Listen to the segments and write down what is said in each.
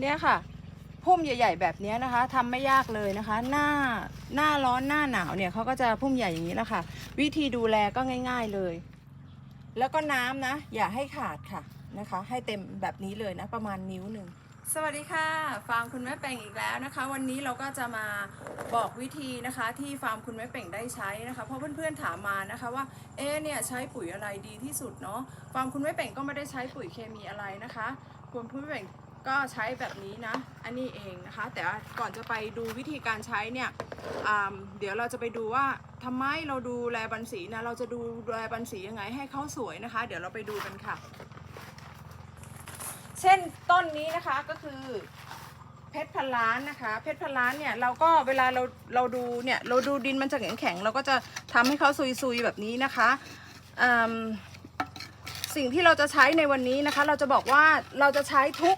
เนี่ยค่ะพุ่มใหญ่ ๆ แบบนี้นะคะทำไม่ยากเลยนะคะ หน้าหน้าร้อนหน้าหนาวเนี่ยเขาก็จะพุ่มใหญ่อย่างนี้แหละค่ะ วิธีดูแลก็ง่าย ๆเลย แล้วก็น้ำนะ อย่าให้ขาดค่ะนะคะ ให้เต็มแบบนี้เลยนะ ประมาณนิ้วหนึ่งสวัสดีค่ะ ฟาร์มคุณแม่เป่งอีกแล้วนะคะ วันนี้เราก็จะมาบอกวิธีนะคะ ที่ฟาร์มคุณแม่เป่งได้ใช้นะคะ เพราะเพื่อนๆถามมานะคะว่าเอ๊ะเนี่ยใช้ปุ๋ยอะไรดีที่สุดเนาะฟาร์มคุณแม่เป่งก็ไม่ได้ใช้ปุ๋ยเคมีอะไรนะคะคุณแม่เป่ง ก็ใช้แบบนี้นะ อันนี้เองนะคะ แต่ก่อนจะไปดูวิธีการใช้เนี่ยเดี๋ยวเราจะไปดูว่าทำไมเราดูแลบันสีนะ เราจะดูแลบันสียังไงให้เขาสวยนะคะ เดี๋ยวเราไปดูกันค่ะ เช่นต้นนี้นะคะก็คือเพชรพันล้านนะคะ เพชรพันล้านเนี่ยเราก็เวลาเราเราดูเนี่ยเราดูดินมันจะแข็งแข็งๆเราก็จะทำให้เขาซุยๆแบบนี้นะคะสิ่งที่เราจะใช้ในวันนี้นะคะ เราจะบอกว่าเราจะใช้ทุก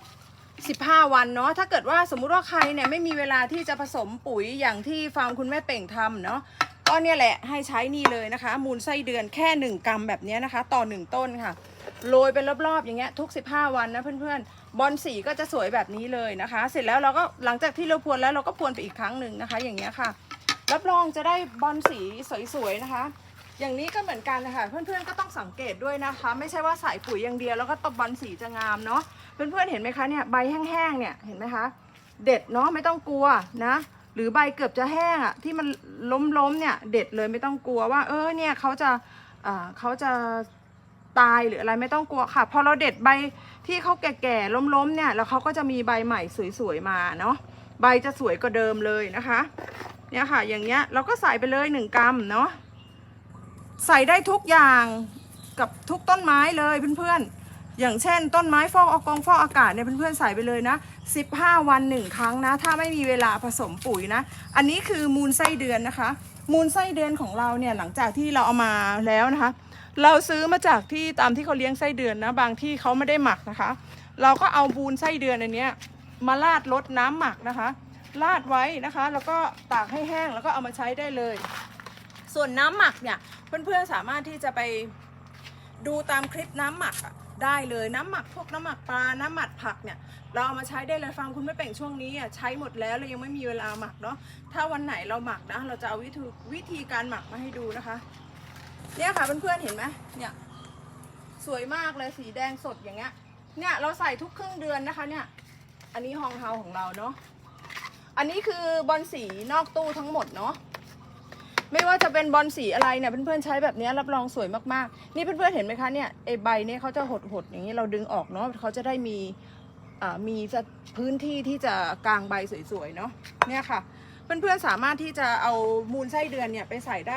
15 วันเนาะถ้าเกิดว่าสมมุติว่าใครเนี่ยไม่มีเวลาที่จะผสมปุ๋ยอย่างที่ฟาร์มคุณแม่เป่งทำเนาะก็เนี่ยแหละให้ใช้นี่เลยนะคะ มูลไส้เดือนแค่ 1 กรัมแบบนี้นะคะ ต่อ 1 ต้นค่ะโรยเป็นรอบๆ อย่างเงี้ยทุก 15 วันนะเพื่อนๆ บอลสีก็จะสวยแบบนี้เลยนะคะ เสร็จแล้วเราก็หลังจากที่เราพรวนแล้วเราก็พรวนไปอีกครั้งหนึ่งนะคะ อย่างเงี้ยค่ะ รับรองจะได้บอลสีสวยๆนะคะ อย่างนี้ก็เหมือนกันนะคะเพื่อนๆก็ต้องสังเกตด้วยนะคะ ไม่ใช่ว่าใส่ปุ๋ยอย่างเดียวแล้วก็ตบบอลสีจะงามเนาะ เพื่อนๆเห็นไหมคะเนี่ยใบแห้งๆเนี่ยเห็นไหมคะ เด็ดเนาะไม่ต้องกลัวนะหรือใบเกือบจะแห้งอะที่มันล้มๆเนี่ยเด็ดเลยไม่ต้องกลัวว่า เออเนี่ยเขาจะเขาจะตายหรืออะไรไม่ต้องกลัวค่ะพอเราเด็ดใบที่เขาแก่ๆล้มๆเนี่ยแล้วเขาก็จะมีใบใหม่สวยๆมาเนาะใบจะสวยกว่าเดิมเลยนะคะเนี่ยค่ะอย่างเงี้ยเราก็ใส่ไปเลยหนึ่งกรัมเนาะใส่ได้ทุกอย่างกับทุกต้นไม้เลยเพื่อนๆ อย่างเช่น ต้นไม้ฟอกอากองฟอกอากาศเนี่ยเพื่อนๆใส่ไปเลยนะ 15 วันหนึ่งครั้งนะ ถ้าไม่มีเวลาผสมปุ๋ยนะ อันนี้คือมูลไส้เดือนนะคะ มูลไส้เดือนของเราเนี่ยหลังจากที่เราเอามาแล้วนะคะ เราซื้อมาจากที่ตามที่เขาเลี้ยงไส้เดือนนะบางที่เขาไม่ได้หมักนะคะ เราก็เอามูลไส้เดือนอันนี้มาราดลดน้ำหมักนะคะราดไว้นะคะ แล้วก็ตากให้แห้งแล้วก็เอามาใช้ได้เลย ส่วนน้ำหมักเนี่ยเพื่อนๆสามารถที่จะไปดูตามคลิปน้ำหมักอะ ได้เลยน้ำหมักพวกน้ำหมักปลา น้ำหมักผักเนี่ย เราเอามาใช้ได้เลยฟังคุณไม่เป่งช่วงนี้อะใช้หมดแล้วเรายังไม่มีเวลาหมักเนาะถ้าวันไหนเราหมักนะ เราจะเอาวิธีวิธีการหมักมาให้ดูนะคะเนี่ยค่ะเพื่อนๆเห็นไหมเนี่ยสวยมากเลยสีแดงสดอย่างเงี้ยเนี่ยเราใส่ทุกครึ่งเดือนนะคะเนี่ยอันนี้ฮองเฮาของเราเนาะอันนี้คือบอลสีนอกตู้ทั้งหมดเนาะ ไม่ว่าจะเป็นบอลสีอะไรเนี่ยเพื่อนๆใช้แบบนี้รับรองสวยมากๆ นี่เพื่อนๆเห็นไหมคะเนี่ยไอใบเนี่ยเขาจะหดๆอย่างนี้เราดึงออกเนาะเขาจะได้มีมีพื้นที่ที่จะกางใบสวยๆเนาะเนี่ยค่ะเพื่อนๆสามารถที่จะเอามูลไส้เดือนเนี่ยไปใส่ได้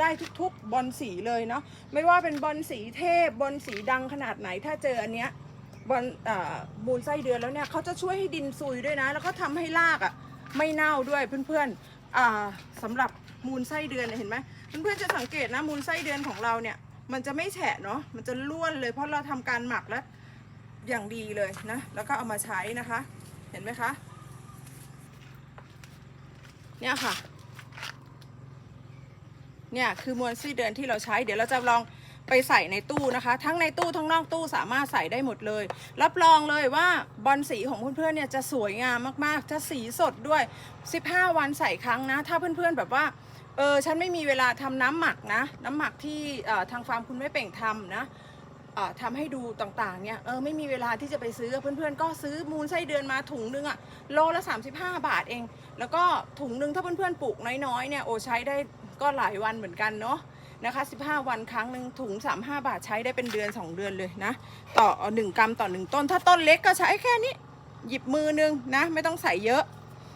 ได้ทุกๆบอลสีเลยเนาะไม่ว่าเป็นบอลสีเทพบอลสีดังขนาดไหนถ้าเจออันเนี้ยบอลมูลไส้เดือนแล้วเนี่ยเขาจะช่วยให้ดินซุยด้วยนะ แล้วก็ทำให้รากอะไม่เน่าด้วยเพื่อนๆ สำหรับมูลไส้เดือนเห็นไหมเพื่อนๆจะสังเกตนะมูลไส้เดือนของเราเนี่ยมันจะไม่แฉะเนาะมันจะล้วนเลยเพราะเราทำการหมักแล้วอย่างดีเลยนะแล้วก็เอามาใช้นะคะ เห็นไหมคะเนี่ยค่ะเนี่ยคือมวลไส้เดือนที่เราใช้เดี๋ยวเราจะลอง ไปใส่ในตู้นะคะ ทั้งในตู้ทั้งนอกตู้สามารถใส่ได้หมดเลย รับรองเลยว่าบอลสีของเพื่อนๆเนี่ยจะสวยงามมากๆ จะสีสดด้วย 15 วันใส่ครั้งนะ ถ้าเพื่อนๆแบบว่าเออฉันไม่มีเวลาทำน้ำหมักนะ น้ำหมักที่ทางฟาร์มคุณไม่เป่งทำนะเอ่อทำให้ดูต่างๆเนี่ยเออไม่มีเวลาที่จะไปซื้อเพื่อนๆ ก็ซื้อมูลไส้เดือนมาถุงนึงอะโลละ 35 บาทเอง แล้วก็ถุงนึงถ้าเพื่อนๆปลูกน้อยๆเนี่ยโอใช้ได้ก็หลายวันเหมือนกันเนาะ นะคะ 15 วันครั้งหนึ่งถุง 35 บาทใช้ได้เป็นเดือน 2 เดือนเลยนะ ต่อ 1 กรัมต่อ 1 ต้น ถ้าต้นเล็กก็ใช้แค่นี้ หยิบมือนึงนะ ไม่ต้องใส่เยอะ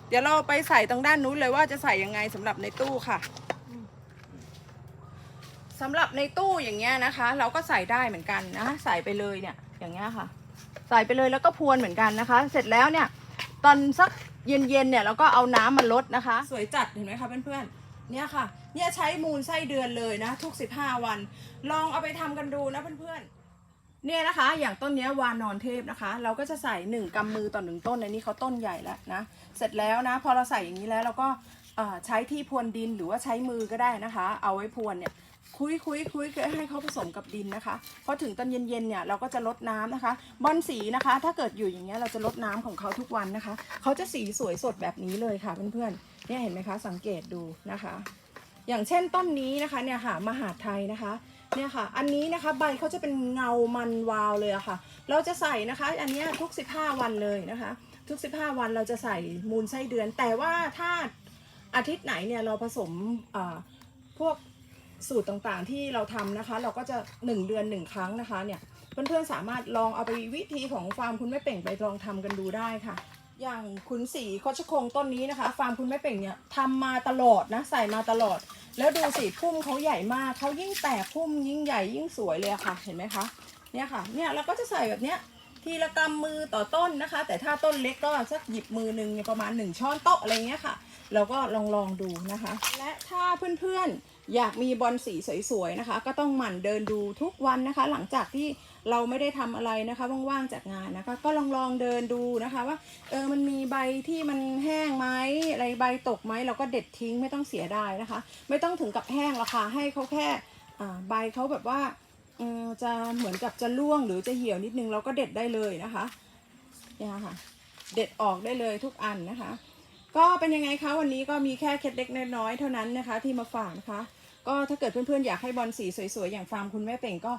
เดี๋ยวเราไปใส่ตรงด้านนู้นเลยว่าจะใส่ยังไงสำหรับในตู้ค่ะสำหรับในตู้อย่างเงี้ยนะคะ เราก็ใส่ได้เหมือนกันนะ ใส่ไปเลยเนี่ยอย่างเงี้ยค่ะ ใส่ไปเลยแล้วก็พรวนเหมือนกันนะคะ เสร็จแล้วเนี่ย ตอนสักเย็นๆเนี่ยเราก็เอาน้ำมาลดนะคะ สวยจัดเห็นไหมคะเพื่อนๆเนี่ยค่ะ เนี่ยใช้มูลไส้เดือนเลยนะ ทุก 15 วัน ลองเอาไปทำกันดูนะเพื่อนๆ เนี่ยนะคะ อย่างต้นเนี้ยวานอนเทพนะคะ เราก็จะใส่หนึ่งกำมือต่อหนึ่งต้นในนี้เขาต้นใหญ่แล้วนะ เสร็จแล้วนะ พอเราใส่อย่างนี้แล้วเราก็ใช้ที่พรวนดินหรือว่าใช้มือก็ได้นะคะ เอาไว้พรวนเนี่ยคุยคุยคุยให้เขาผสมกับดินนะคะพอถึงตอนเย็นๆเนี่ยเราก็จะลดน้ำนะคะบอนสีนะคะ ถ้าเกิดอยู่อย่างเงี้ยเราจะลดน้ำของเขาทุกวันนะคะเขาจะสีสวยสดแบบนี้เลยค่ะเพื่อนๆเนี่ยเห็นไหมคะสังเกตดูนะคะ อย่างเช่นต้นนี้นะคะเนี่ยค่ะมหาไทยนะคะเนี่ยค่ะ อันนี้นะคะใบเขาจะเป็นเงามันวาวเลยอะค่ะ เราจะใส่นะคะ อันนี้ทุก 15 วันเลยนะคะ ทุก 15 วันเราจะใส่มูลไส้เดือน แต่ว่าถ้าอาทิตย์ไหนเนี่ยเราผสมพวกสูตรต่างๆที่เราทำนะคะ เราก็จะ 1 เดือน 1 ครั้งนะคะเนี่ยเพื่อนๆสามารถลองเอาไปวิธีของฟาร์มคุณแม่เป่งไปลองทำกันดูได้ค่ะ อย่างขุนศรีโคชคงต้นนี้นะคะ ฟาร์มคุณแม่เป่งเนี่ยทำมาตลอดนะใส่มาตลอด แล้วดูสิพุ่มเขาใหญ่มากเขายิ่งแตกพุ่มยิ่งใหญ่ยิ่งสวยเลยค่ะ เห็นไหมคะ เนี่ยค่ะ เนี่ยเราก็จะใส่แบบเนี้ยทีละกำมือต่อต้นนะคะ แต่ถ้าต้นเล็กก็สักหยิบมือหนึ่งประมาณ 1 ช้อนโต๊ะอะไรเงี้ยค่ะ เราก็ลองลองดูนะคะ และถ้าเพื่อนๆอยากมีบอลสีสวยๆนะคะ ก็ต้องหมั่นเดินดูทุกวันนะคะ หลังจากที่เราไม่ได้ทำอะไรนะคะว่างๆจากงานนะคะ ก็ลองลองเดินดูนะคะว่าเออมันมีใบที่มันแห้งไหมอะไรใบตกไหมเราก็เด็ดทิ้งไม่ต้องเสียดายนะคะ ไม่ต้องถึงกับแห้งหรอกค่ะให้เขาแค่ใบเขาแบบว่าจะเหมือนกับจะร่วงหรือจะเหี่ยวนิดนึงเราก็เด็ดได้เลยนะคะเนี่ยค่ะ เด็ดออกได้เลยทุกอันนะคะ ก็เป็นยังไงคะวันนี้ก็มีแค่เคล็ดเล็กน้อยเท่านั้นนะคะ ที่มาฝากนะคะ ก็ถ้าเกิดเพื่อนๆอยากให้บอลสีสวยๆอย่างฟาร์มคุณแม่เป่งก็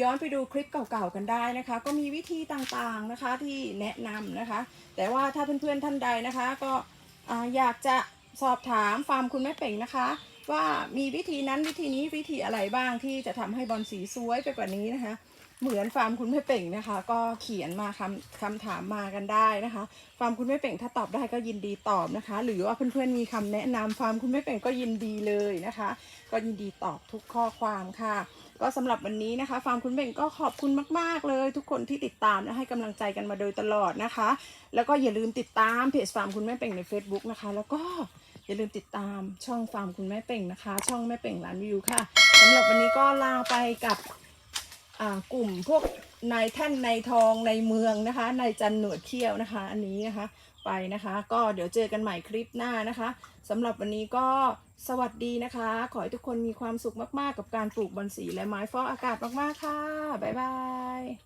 ย้อนไปดูคลิปเก่าๆกันได้นะคะ ก็มีวิธีต่างๆนะคะที่แนะนำนะคะ แต่ว่าถ้าเพื่อนๆท่านใดนะคะ ก็อ่าอยากจะสอบถามฟาร์มคุณแม่เป่งนะคะ ว่ามีวิธีนั้นวิธีนี้วิธีอะไรบ้างที่จะทำให้บอลสีสวยไปกว่านี้นะคะ เหมือนฟาร์มคุณแม่เป่งนะคะ ก็เขียนมาคำคำถามมากันได้นะคะ ฟาร์มคุณแม่เป่งถ้าตอบได้ก็ยินดีตอบนะคะ หรือว่าเพื่อนๆมีคำแนะนำฟาร์มคุณแม่เป่งก็ยินดีเลยนะคะ ก็ยินดีตอบทุกข้อความค่ะ ก็สำหรับวันนี้นะคะ ฟาร์มคุณเป่งก็ขอบคุณมาก ๆ เลย ทุกคนที่ติดตามและให้กำลังใจกันมาโดยตลอดนะคะ แล้วก็อย่าลืมติดตามเพจฟาร์มคุณแม่เป่งใน Facebook นะคะ แล้วก็อย่าลืมติดตามช่องฟาร์มคุณแม่เป่งนะคะ ช่องแม่เป่งล้านวิวค่ะสำหรับวันนี้ก็ลาไปกับ กลุ่มพวกนายท่านนายทองในเมืองนะคะนายจันหนวดเขี้ยวนะคะ อันนี้นะคะไปนะคะ ก็เดี๋ยวเจอกันใหม่คลิปหน้านะคะสำหรับวันนี้ก็สวัสดีนะคะ ขอให้ทุกคนมีความสุขมาก ๆ กับการปลูกบอนสีและไม้ฟอกอากาศมาก ๆ ค่ะ บ๊ายบาย